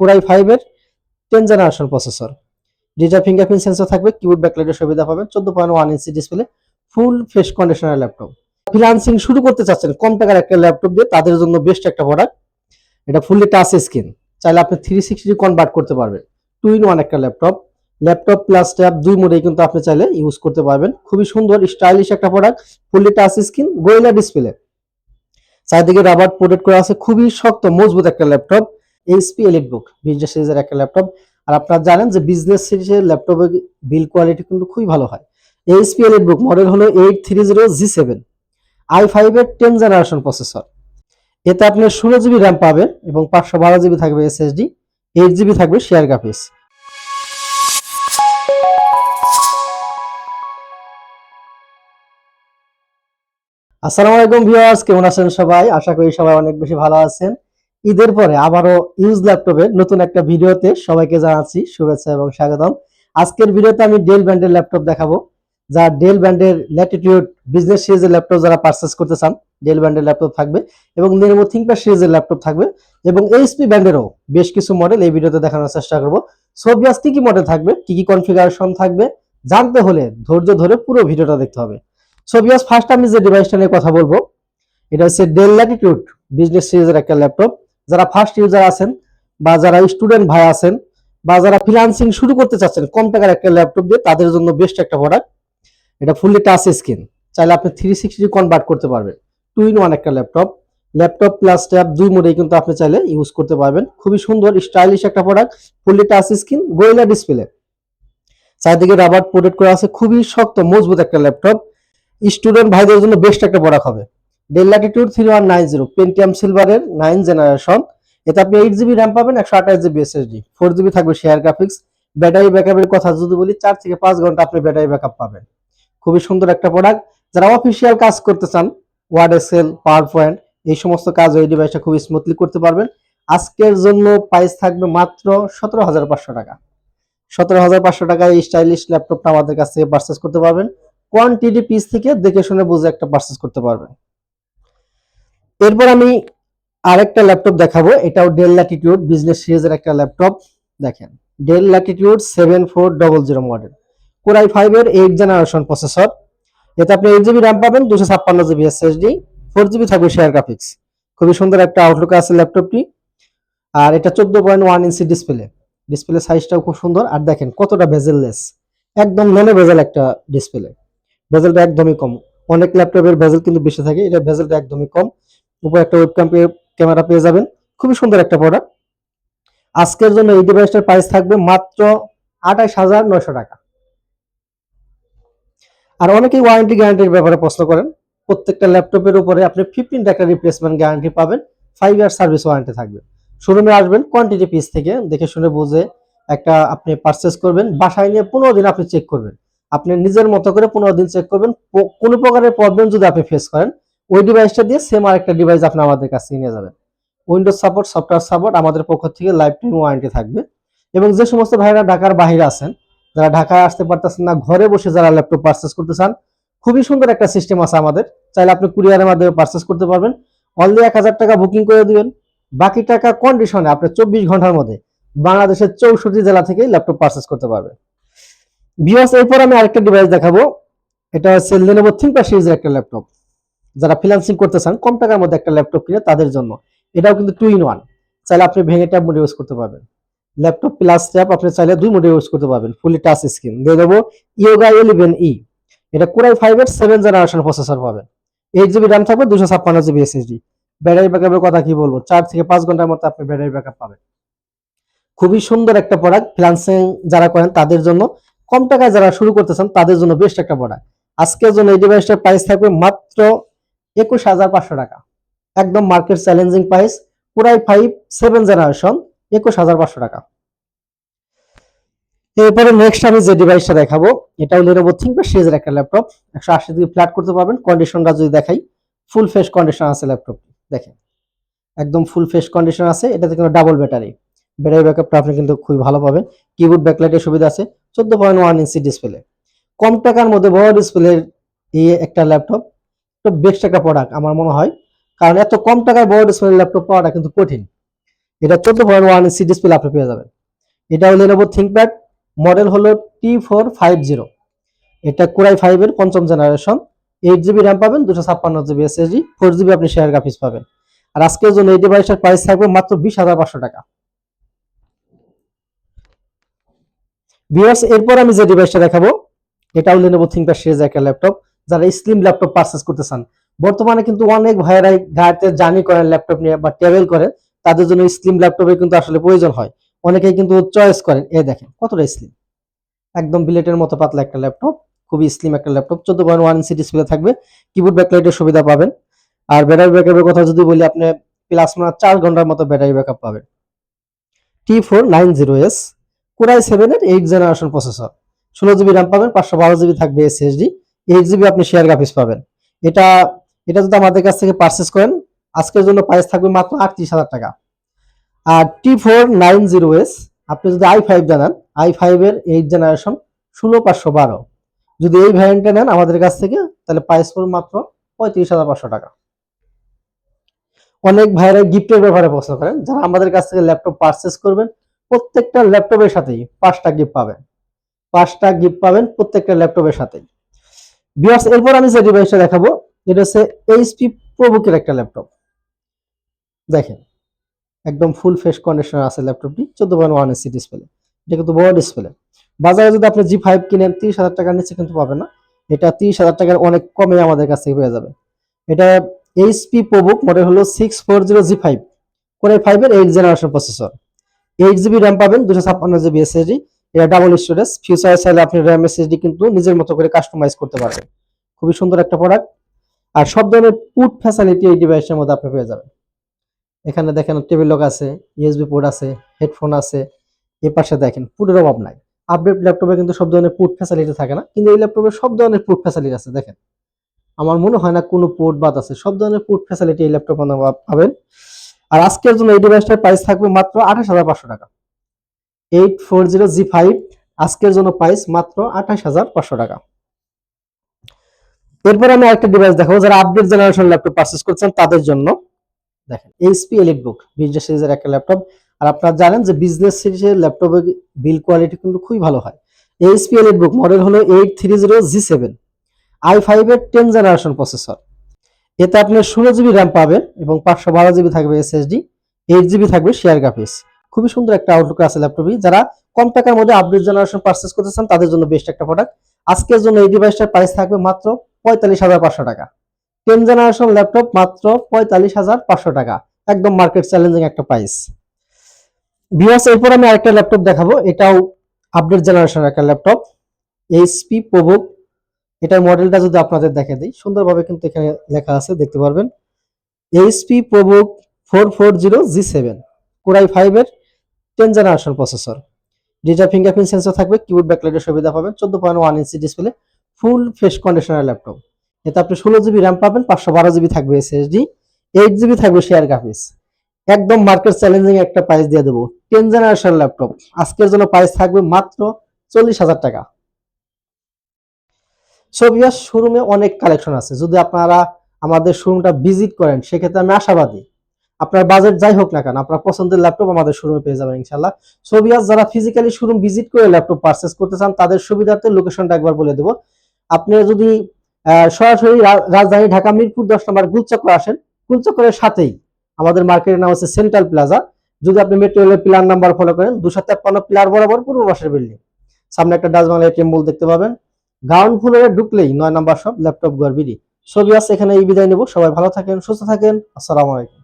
Core i ফাইভের ten generation processor digital fingerprint sensor থাকবে keyboard ব্যাকলাইটের সুবিধা পাবেন, চোদ্দ point one inch display full fresh conditioner laptop freelancing শুরু করতে চাচ্ছেন, কম টাকার একটা ল্যাপটপ দিয়ে, তাদের জন্য বেস্ট একটা প্রোডাক্ট এটা ফুললি টাচ স্ক্রিন চাইলে আপনি থ্রি সিক্সটি কনভার্ট করতে পারবেন। টু ইন ওয়ান একটা ল্যাপটপ ল্যাপটপ প্লাস ট্যাব দুই মোডেই কিন্তু আপনি চাইলে ইউজ করতে পারবেন। খুবই সুন্দর স্টাইলিশ একটা প্রোডাক্ট ফুললি টাচ স্ক্রিন গোয়েলা ডিসপ্লে চারিদিকে রাবার প্রোটেক্ট করা আছে, খুবই শক্ত, মজবুত একটা laptop HP EliteBook business সিরিজের একটা ল্যাপটপ আর আপনারা জানেন যে বিজনেস সিরিজের ল্যাপটপের বিল কোয়ালিটি কিন্তু খুবই ভালো হয়। এইচপি এলিট বুক মডেল হলো eight three zero G seven I ফাইভের টেন জেনারেশন প্রসেসর এতে আপনি ষোলো জিবি র্যাম পাবেন এবং পাঁচশো বারো জিবি থাকবে এসএসডি এইট জিবি থাকবে শেয়ার গ্রাফিক্স আসসালামু আলাইকুম ভিউয়ার্স, কেমন আছেন সবাই? আশা করি সবাই অনেক বেশি ভালো আছেন। ঈদের পরে আবারও ইউজ ল্যাপটপের নতুন একটা ভিডিওতে সবাইকে জানাচ্ছি শুভেচ্ছা এবং স্বাগতম। আজকের ভিডিওতে আমি ডেল ব্র্যান্ডের ল্যাপটপ দেখাবো। যা ডেল ব্র্যান্ডের ল্যাটিটিউড বিজনেস সিরিজের ল্যাপটপ যারা পারচেস করতে চান ডেল ব্র্যান্ডের ল্যাপটপ থাকবে এবং নেমো থিঙ্কপ্যাড সিরিজের ল্যাপটপ থাকবে এবং এইচপি ব্র্যান্ডেরও বেশ কিছু মডেল এই ভিডিওতে দেখানোর চেষ্টা করব। সোভিয়াস কি কি মডেল থাকবে, কি কি কনফিগারেশন থাকবে, জানতে হলে ধৈর্য ধরে পুরো ভিডিওটা দেখতে হবে। সোভিয়াস ফার্স্ট আমি যে ডিভাইসটা নিয়ে কথা বলব, এটা হচ্ছে ডেল ল্যাটিটিউড বিজনেস সিরিজের একটা ল্যাপটপ যারা ফার্স্ট ইউজার আছেন বা যারা স্টুডেন্ট ভাই আছেন বা যারা ফ্রিলান্সিং শুরু করতে চাচ্ছেন, কম টাকার একটা ল্যাপটপ দিয়ে তাদের জন্য বেস্ট একটা প্রোডাক্ট এটা ফুললি টাচ স্ক্রিন চাইলে আপনি থ্রি সিক্সটি কনভার্ট করতে পারবেন। টু ইন ওয়ান একটা ল্যাপটপ ল্যাপটপ প্লাস ট্যাব দুই মোডেই কিন্তু আপনি চাইলে ইউজ করতে পারবেন। খুবই সুন্দর স্টাইলিশ একটা প্রোডাক্ট ফুললি টাচ স্ক্রিন গোয়েলা ডিসপ্লে চারিদিকে রাবার প্রোটেক্ট করা আছে। খুবই শক্ত, মজবুত একটা ল্যাপটপ স্টুডেন্ট ভাইদের জন্য বেস্ট একটা প্রোডাক্ট হবে। Dell Latitude three one nine zero Pentium সিলভারের নাইন জেনারেশন এতে আপনি এইট জিবি র্যাম পাবেন, একশো আঠাশ জিবি এসএসডি ফোর জিবি থাকবে শেয়ার গ্রাফিক্স ব্যাটারি ব্যাকআপের কথা যদি বলি, চার থেকে পাঁচ ঘণ্টা আপনি ব্যাটারি ব্যাকআপ পাবেন। খুবই সুন্দর একটা প্রোডাক্ট যারা অফিসিয়াল কাজ করতে চান ওয়ার্ড এক্সেল পাওয়ার পয়েন্ট এই সমস্ত কাজ এই ডিভাইসটা খুব স্মুথলি করতে পারবেন। আজকের জন্য প্রাইস থাকবে মাত্র সতেরো হাজার পাঁচশো টাকা। সতেরো হাজার পাঁচশো টাকায় এই স্টাইলিশ ল্যাপটপটা আমাদের কাছ থেকে পারচেস করতে পারবেন। কোয়ান্টিটি পিস থেকে দেখে শুনে বুঝে একটা পারচেস করতে পারবেন। এরপর আমি আরেকটা ল্যাপটপ দেখাবো। এটাও ডেল ল্যাটিটিউড বিজনেস সিরিজের একটা ল্যাপটপ। দেখেন Dell Latitude seven four double zero model core i ফাইভের এইট জেনারেশন প্রসেসর এতে আপনি এইট জিবি র্যাম পাবেন দুশো ছাপ্পান্ন জিবি এসএসডি ফোর জিবি থাকবে শেয়ার গ্রাফিক্স খুবই সুন্দর একটা আউটলুক আছে ল্যাপটপটি। আর এটা চোদ্দ point one inch display display সাইজটাও খুব সুন্দর। আর দেখেন, কতটা বেজেললেস একদম ননে বেজেল একটা ডিসপ্লে বেজেলটা একদমই কম। অনেক ল্যাপটপের বেজেল কিন্তু বেশি থাকে। এটা বেজেলটা একদমই কম। উপরে একটা ওয়েবক্যাম ক্যামেরা পেয়ে যাবেন। খুবই সুন্দর একটা প্রোডাক্ট আজকের জন্য এই ডিভাইসটার প্রাইস থাকবে মাত্র আঠাশ হাজার নয়শো টাকা। আর অনেকেই ওয়ারেন্টি গ্যারান্টির ব্যাপারে প্রশ্ন করেন। প্রত্যেকটা ল্যাপটপের উপরে আপনি ফিফটিন টাকা রিপ্লেসমেন্ট গ্যারান্টি পাবেন। ফাইভ ইয়ার সার্ভিস ওয়ারেন্টি থাকবে। শোরুমে আসবেন কোয়ান্টিটি পিস থেকে, দেখে শুনে বুঝে একটা আপনি পারচেস করবেন। বাসায় নিয়ে পনেরো দিন আপনি চেক করবেন। আপনি নিজের মতো করে পনেরো দিন চেক করবেন। কোনো প্রকারের প্রবলেম যদি আপনি ফেস করেন ওই ডিভাইসটা দিয়ে সেম আরেকটা ডিভাইস আপনি আমাদের কাছ নিয়ে যাবেন। উইন্ডোজ সাপোর্ট সফটওয়্যার সাপোর্ট আমাদের পক্ষ থেকে লাইফ টাইম ওয়ারেন্টি থাকবে। এবং যে সমস্ত ভাইরা ঢাকার বাইরে আছেন, যারা ঢাকায় আসতে পারতেছেন না, ঘরে বসে যারা ল্যাপটপ পারচেস করতে চান, খুবই সুন্দর একটা সিস্টেম আছে আমাদের। চাইলে আপনি কুরিয়ারের মাধ্যমে পারচেস করতে পারবেন। অনলি এক হাজার টাকা বুকিং করে দিবেন। বাকি টাকা কন্ডিশনে আপনি চব্বিশ ঘণ্টার মধ্যে বাংলাদেশের চৌষট্টি জেলা থেকে ল্যাপটপ পারচেস করতে পারবেন। ভিউয়ার্স এরপর আমি আরেকটা ডিভাইস দেখাবো। এটা হচ্ছে লেনোভো থিঙ্কপ্যাড সিরিজের একটা ল্যাপটপ যারা ফ্রিল্যান্সিং করতে চান, কম টাকার মধ্যে একটা ল্যাপটপ কিনে তাদের জন্য। এটাও কিন্তু টু ইন ওয়ান চাইলে আপনি ভেঙে ট্যাব মোডে ইউজ করতে পারবেন। ল্যাপটপ প্লাস ট্যাব আপনি চাইলে দুই মোডে ইউজ করতে পারবেন ফুলি টাচ স্ক্রিন দিয়ে দেবো ইয়োগা ইলেভেন ই এটা কোরাই ফাইভের সেভেন জেনারেশন প্রসেসর পাবেন। এইট জিবি র্যাম থাকবে দুশো ছাপ্পান্ন জিবি এসএসডি ব্যাটারি ব্যাকআপের কথা কি বলব? চার থেকে পাঁচ ঘণ্টার মতো আপনি ব্যাটারি ব্যাকআপ পাবেন। খুবই সুন্দর একটা প্রোডাক্ট ফ্রিল্যান্সিং যারা করেন তাদের জন্য। কম টাকায় যারা শুরু করতে চান, তাদের জন্য বেস্ট একটা প্রোডাক্ট আজকের জন্য এই ডিভাইসটার প্রাইস থাকবে মাত্র একুশ হাজার পাঁচশো টাকা। একদম মার্কেট চ্যালেঞ্জিং প্রাইস পুরাই ফাইভ সেভেন জেনারেশন একুশ হাজার পাঁচশো টাকা। এরপরে নেক্সট আমি যে ডিভাইসটা দেখাবো, এটাও লেনোভো থিঙ্কপ্যাড সিরিজের একটা ল্যাপটপ একশো আশি ডিগ্রি ফ্ল্যাট করতে পারবেন কন্ডিশনটা যদি দেখাই ফুল ফেস কন্ডিশন আছে ল্যাপটপ দেখেন। একদম ফুল ফেস কন্ডিশন আছে, এটাতে কিন্তু ডাবল ব্যাটারি ব্যাটারি ব্যাকআপটা আপনি কিন্তু খুবই ভালো পাবেন। কিবোর্ড ব্যাকলাইটের সুবিধা আছে, চোদ্দ পয়েন্ট ওয়ান ইঞ্চি ডিসপ্লে কম টাকার মধ্যে বড় ডিসপ্লের এই একটা ল্যাপটপ তো বেস্ট একটা প্রোডাক্ট আমার মনে হয়। কারণ এত কম টাকায় বড় ডিসপ্লে ল্যাপটপ পাওয়াটা কিন্তু কঠিন। এটা চোদ্দ পয়েন্ট ওয়ান ইঞ্চি ডিসপ্লে আপনি পেয়ে যাবেন। এটা হলো নেব থিঙ্কপ্যাড মডেল হলো টি ফোর ফাইভ জিরো এটা কোরাই ফাইভের পঞ্চম জেনারেশন এইট জিবি র্যাম পাবেন, দুশো ছাপ্পান্ন জিবি এসএসডি ফোর জিবি আপনি শেয়ার গ্রাফিক্স পাবেন। আর আজকের জন্য এই ডিভাইসটার প্রাইস থাকবে মাত্র বিশ হাজার পাঁচশো টাকা। ভিউয়ার্স এরপর আমি যে ডিভাইসটা দেখাবো এটা হলো নেব থিঙ্কপ্যাড সিরিজ একটা ল্যাপটপ যারা স্লিম ল্যাপটপ পারচেস করতে চান বর্তমানে কিন্তু অনেক ভাইয়েরাই গাড়িতে জার্নি করেন ল্যাপটপ নিয়ে বা ট্রাভেল করেন তাদের জন্য স্লিম ল্যাপটপের কিন্তু আসলে প্রয়োজন হয়। অনেকেই কিন্তু চয়েস করেন এ দেখেন কতটা স্লিম একদম বিলেটের মতো পাতলা একটা ল্যাপটপ, খুবই স্লিম একটা ল্যাপটপ, চোদ্দ পয়েন্ট ওয়ান ইঞ্চি ডিসপ্লে থাকবে। কিবোর্ড ব্যাকলাইটের সুবিধা পাবেন। আর ব্যাটারি ব্যাকআপের কথা যদি বলি, আপনি প্লাস মাইনাস চার ঘণ্টার মতো ব্যাটারি ব্যাকআপ পাবেন। T four nine zero S core i সেভেনের এইট জেনারেশন প্রসেসর ষোলো জিবি র্যাম পাবেন, পাঁচশো বারো জিবি থাকবে এসএসডি এইট জিবি আপনি শেয়ার গ্রাফিক্স পাবেন। এটা এটা যদি আমাদের কাছ থেকে পারচেস করেন, আজকের জন্য প্রাইস থাকবে মাত্র আটত্রিশ হাজার টাকা। আর T four nine zero S আপনি যদি আই ফাইভ জানান আই ফাইভের এইট জেনারেশন ষোলো পাঁচশো বারো। যদি এই ভ্যারিয়েন্টটা নেন আমাদের কাছ থেকে, তাহলে প্রাইস পড়বে মাত্র পঁয়ত্রিশ হাজার পাঁচশো টাকা। অনেক ভাইরা গিফটের ব্যাপারে প্রশ্ন করেন, যারা আমাদের কাছ থেকে ল্যাপটপ পারচেস করবেন, প্রত্যেকটা ল্যাপটপের সাথেই পাঁচটা গিফট পাবেন। পাঁচটা গিফট পাবেন প্রত্যেকটা ল্যাপটপের সাথেই। বিয়ার্স এরপর আমি যে ডিভাইসটা দেখাবো, এটা হচ্ছে এইচপি প্রবুকের একটা ল্যাপটপ দেখেন, একদম ফুল ফ্রেশ কন্ডিশন আছে ল্যাপটপটি চোদ্দ পয়েন্ট ওয়ান এসি ডিসপ্লে এটা কিন্তু বড় ডিসপ্লে বাজারে যদি আপনি জি ফাইভ কিনেন, তিরিশ হাজার টাকার নিচে কিন্তু পাবেন না। এটা তিরিশ হাজার টাকার অনেক কমে আমাদের কাছ পেয়ে যাবে। এটা এইচপি প্রবুক মডেল হলো six four zero G five core i ফাইভের eight generation processor eight GB RAM পাবেন, দুশো ছাপ্পান্ন জিবি এসএসডি এটা ডাবল স্টোরেজ ফিউচারে চাইলে আপনি র্যাম এসএসডি কিন্তু নিজের মতো করে কাস্টমাইজ করতে পারবেন। খুবই সুন্দর একটা প্রোডাক্ট আর সব ধরনের পুট ফ্যাসিলিটি এই ডিভাইসের মধ্যে আপনি পেয়ে যাবেন। এখানে দেখেন টেবিল লক আছে ইউএসবি পোর্ট আছে হেডফোন আছে। এ পাশে দেখেন পুটের অভাব নাই। আপডেট ল্যাপটপে কিন্তু সব ধরনের পুট ফ্যাসিলিটি থাকে না, কিন্তু এই ল্যাপটপে সব ধরনের পুট ফ্যাসিলিটি আছে, দেখেন। আমার মনে হয় না কোনো পোর্ট বাদ আছে, সব ধরনের পুট ফ্যাসিলিটি এই ল্যাপটপ পাবেন। আর আজকের জন্য এই ডিভাইসটার প্রাইস থাকবে মাত্র আঠাশ হাজার পাঁচশো টাকা। Eight four zero G five আজকের জন্য প্রাইস মাত্র আঠাশ হাজার পাঁচশো টাকা। এরপর আমি একটা ডিভাইস দেখাবো, যারা আপডেট জেনারেশন ল্যাপটপ পারচেস করছেন তাদের জন্য। দেখেন এইচপি এলিট বুক বিজনেস সিরিজের একটা ল্যাপটপ আর আপনারা জানেন যে বিজনেস সিরিজের ল্যাপটপের বিল কোয়ালিটি কিন্তু খুবই ভালো হয়। এইচপি এলিট বুক মডেল হলো eight three zero G seven I five এর টেন জেনারেশন প্রসেসর এতে আপনি ষোলো জিবি র্যাম পাবেন এবং পাঁচশো বারো জিবি থাকবে এসএসডি এইট জিবি থাকবে শেয়ার গ্রাফিক্স খুবই সুন্দর একটা আউটলুক আছে ল্যাপটপই। যারা কম টাকার মধ্যে আপডেট জেনারেশন পারচেস করতে চান, তাদের জন্য বেস্ট একটা প্রোডাক্ট আজকের জন্য এই ডিভাইসটার প্রাইস থাকবে মাত্র পঁয়তাল্লিশ হাজার পাঁচশো টাকা। টেন জেনারেশন ল্যাপটপ মাত্র পঁয়তাল্লিশ হাজার পাঁচশো টাকা। একদম মার্কেট চ্যালেঞ্জিং একটা প্রাইস ভিউয়ার্স এরপর আমি আরেকটা ল্যাপটপ দেখাবো। এটাও আপডেট জেনারেশনের একটা ল্যাপটপ। এইচপি প্রবুক এটার মডেলটা যদি আপনাদের দেখে দিই, সুন্দরভাবে কিন্তু এখানে লেখা আছে, দেখতে পারবেন। HP ProBook four four zero G seven core i ফাইভের ten generation processor digital fingerprint sensor থাকবে কিবোর্ড ব্যাকলাইটের সুবিধা পাবেন, চোদ্দ point one inch display full fresh conditioner laptop এতে আপনি ষোলো জিবি র্যাম পাবেন, পাঁচশো বারো জিবি থাকবে এসএসডি এইট জিবি থাকবে শেয়ার গ্রাফিক্স একদম মার্কেট চ্যালেঞ্জিং একটা প্রাইস দিয়ে দেবো টেন জেনারেশন ল্যাপটপ আজকের জন্য প্রাইস থাকবে মাত্র চল্লিশ হাজার টাকা। সোভিয়াস শোরুমে অনেক কালেকশন আছে। যদি আপনারা আমাদের শোরুমটা ভিজিট করেন, সেক্ষেত্রে আমি আশাবাদী। আপনার বাজেট যাই হোক না কেন, আপনার পছন্দের ল্যাপটপ আমাদের শোরুমে পেয়ে যাবেন ইনশাল্লাহ সোভিয়াস যারা ফিজিক্যালি শোরুম ভিজিট করে ল্যাপটপ পারচেস করতে চান, তাদের সুবিধার্থে লোকেশনটা একবার বলে দেবো। আপনি যদি সরাসরি রাজধানী ঢাকা মিরপুর দশ নম্বর গুলচক্র আসেন, গুলচক্রের সাথেই আমাদের মার্কেটের নাম হচ্ছে সেন্ট্রাল প্লাজা যদি আপনি মেট্রো রেলের প্লার নাম্বার ফলো করেন, দুশো তেপ্পান্ন প্লার বরাবর পূর্ব পাশের বিল্ডিং সামনে একটা ডাচ বাংলা এটিএম বল দেখতে পাবেন। গ্রাউন্ড ফ্লোরে ঢুকলেই নয় নাম্বার সব ল্যাপটপ গড়বিডি ছবি আছে এখানে এই বিদায় নেব। সবাই ভালো থাকেন, সুস্থ থাকেন। আসসালামু আলাইকুম।